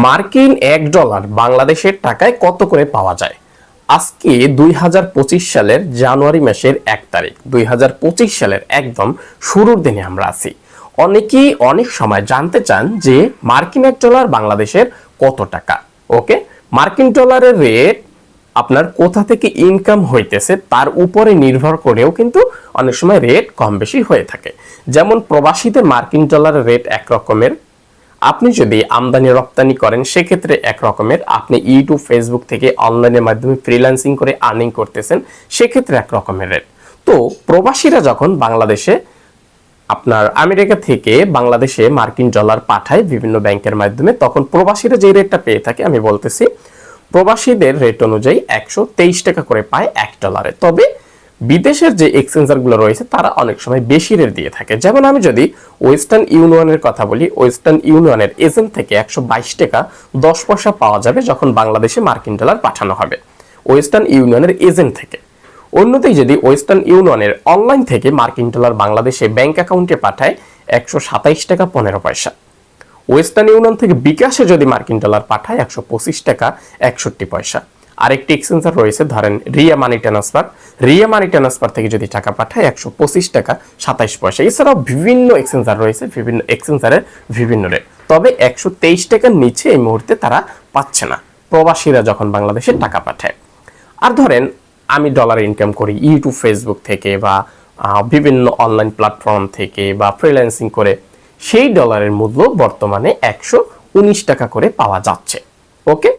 মার্কিন এক ডলার বাংলাদেশের টাকায় কত করে পাওয়া যায়? আজকে দুই হাজার পঁচিশ সালের জানুয়ারি মাসের এক তারিখ। দুই হাজার পঁচিশ সালের একদম শুরুর দিনে আমরা আছি। অনেকেই অনেক সময় জানতে চান যে মার্কিন এক ডলার বাংলাদেশের কত টাকা? ওকে? মার্কিন ডলারের রেট আপনার কোথা থেকে ইনকাম হইতেছে তার উপরে নির্ভর করেও কিন্তু অনেক সময় রেট কম বেশি হয়ে থাকে। যেমন প্রবাসীদের মার্কিন ডলারের রেট এক রকমের। আপনি যদি আমদানি রপ্তানি করেন, সেক্ষেত্রে এক রকমের আপনি ইউটিউব, ফেসবুক থেকে অনলাইনের মাধ্যমে ফ্রিল্যান্সিং করে আর্নিং করতেছেন, সেক্ষেত্রে এক রকমের রেট তো প্রবাসীরা যখন বাংলাদেশে, আপনার আমেরিকা থেকে বাংলাদেশে মার্কিন ডলার পাঠায় বিভিন্ন ব্যাংকের মাধ্যমে, তখন প্রবাসীরা যে রেটটা পেয়ে থাকে, আমি বলতেছি, প্রবাসীদের রেট অনুযায়ী একশো তেইশ টাকা করে পায় এক ডলারে তবে বিদেশের যে এক্সচেঞ্জারগুলো রয়েছে, তারা অনেক সময় বেশি রেট দিয়ে থাকে। যেমন আমি যদি ওয়েস্টার্ন ইউনিয়নের কথা বলি ওয়েস্টার্ন ইউনিয়নের এজেন্ট থেকে একশো বাইশ টাকা দশ পয়সা পাওয়া যাবে যখন বাংলাদেশে মার্কিন ডলার পাঠানো হবে ওয়েস্টার্ন ইউনিয়নের এজেন্ট থেকে। অন্যদিকে যদি ওয়েস্টার্ন ইউনিয়নের অনলাইন থেকে মার্কিন ডলার বাংলাদেশে ব্যাংক অ্যাকাউন্টে পাঠায়, একশো টাকা পনেরো পয়সা। ওয়েস্টার্ন ইউনিয়ন থেকে বিকাশে যদি মার্কিন ডলার পাঠায়, একশো পঁচিশ টাকা একষট্টি পয়সা। আরেকটি এক্সচেঞ্জার রয়েছে, ধরেন Ria money transfer Ria money transfer থেকে যদি টাকা পাঠায় একশো পঁচিশ টাকা সাতাইশ পয়সা। এছাড়াও বিভিন্ন এক্সচেঞ্জার রয়েছে, বিভিন্ন এক্সচেঞ্জারের বিভিন্ন রেট তবে একশো তেইশ টাকার নিচে এই মুহূর্তে তারা পাচ্ছে না। প্রবাসীরা যখন বাংলাদেশে টাকা পাঠায়। আর ধরেন, আমি ডলার ইনকাম করি ইউটিউব ফেসবুক থেকে বা বিভিন্ন অনলাইন প্ল্যাটফর্ম থেকে বা ফ্রিল্যান্সিং করে, সেই ডলারের মূল্য বর্তমানে একশো উনিশ টাকা করে পাওয়া যাচ্ছে। ওকে